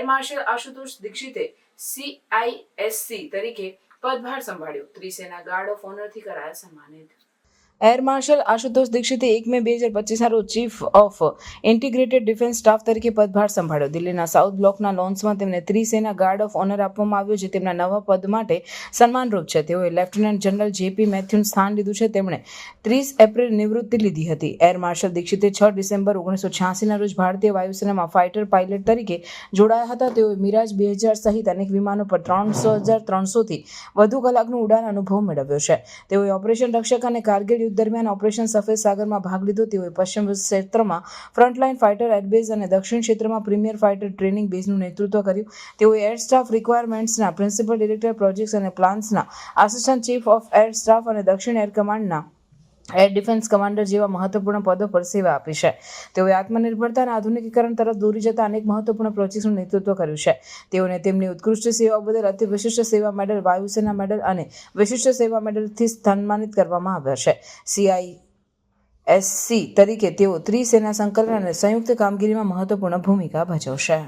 Air marshal Ashutosh દીક્ષિતે CISC તરીકે પદભાર સંભાળ્યો. ત્રિસેના ગાર્ડ ઓફ ઓનરથી કરાયા સન્માનિત. એર માર્શલ આશુતોષ દીક્ષિતે એક મે બે હજાર પચીસના રોજ chief of integrated defence staff તરીકે પદભાર સંભાળ્યો. દિલ્હીના સાઉથ બ્લોકના લોન્સમાં તેમને ત્રિસેના ગાર્ડ ઓફ ઓનર આપવામાં આવ્યો છે. તેમના નવા પદ માટે સન્માનરૂપ છે. તેઓએ લેફ્ટનન્ટ જનરલ જેપી મેથ્યુનું સ્થાન લીધું છે. તેમણે ત્રીસ એપ્રિલ નિવૃત્તિ લીધી હતી. એર માર્શલ દીક્ષિતે છ ડિસેમ્બર ઓગણીસો છ્યાસીના રોજ ભારતીય વાયુસેનામાં ફાઇટર પાયલટ તરીકે જોડાયા હતા. તેઓએ મિરાજ બે હજાર સહિત અનેક વિમાનો પર ત્રણસો હજાર ત્રણસોથી વધુ કલાકનું ઉડાન અનુભવ મેળવ્યો છે. તેઓએ ઓપરેશન રક્ષક અને કારગિલ યુદ્ધ દરમિયાન ઓપરેશન સફેદ સાગરમાં ભાગ લીધો. તેઓએ પશ્ચિમ ક્ષેત્રમાં ફ્રન્ટલાઇન ફાઇટર એરબેઝ અને દક્ષિણ ક્ષેત્રમાં પ્રીમિયર ફાઇટર ટ્રેનિંગ બેઝનું નેતૃત્વ કર્યું. તેઓએ એર સ્ટાફ રિક્વાયરમેન્ટ્સના પ્રિન્સિપલ ડિરેક્ટર, પ્રોજેક્ટ્સ અને પ્લાન્સના assistant chief of air staff અને દક્ષિણ એર કમાન્ડના એર ડિફેન્સ કમાન્ડર જેવા મહત્વપૂર્ણ પદો પર સેવા આપી છે. તેઓએ આત્મનિર્ભરતા અને આધુનિકીકરણ તરફ દોરી જતા અનેક મહત્વપૂર્ણ પ્રોજેક્ટ્સનું નેતૃત્વ કર્યું છે. તેઓને તેમની ઉત્કૃષ્ટ સેવાઓ બદલ અતિ વિશિષ્ટ સેવા મેડલ વાયુસેના મેડલ અને વિશિષ્ટ સેવા મેડલથી સન્માનિત કરવામાં આવ્યા છે. સીઆઈ એસસી તરીકે તેઓ ત્રિસેના સંકલન અને સંયુક્ત કામગીરીમાં મહત્વપૂર્ણ ભૂમિકા ભજવશે.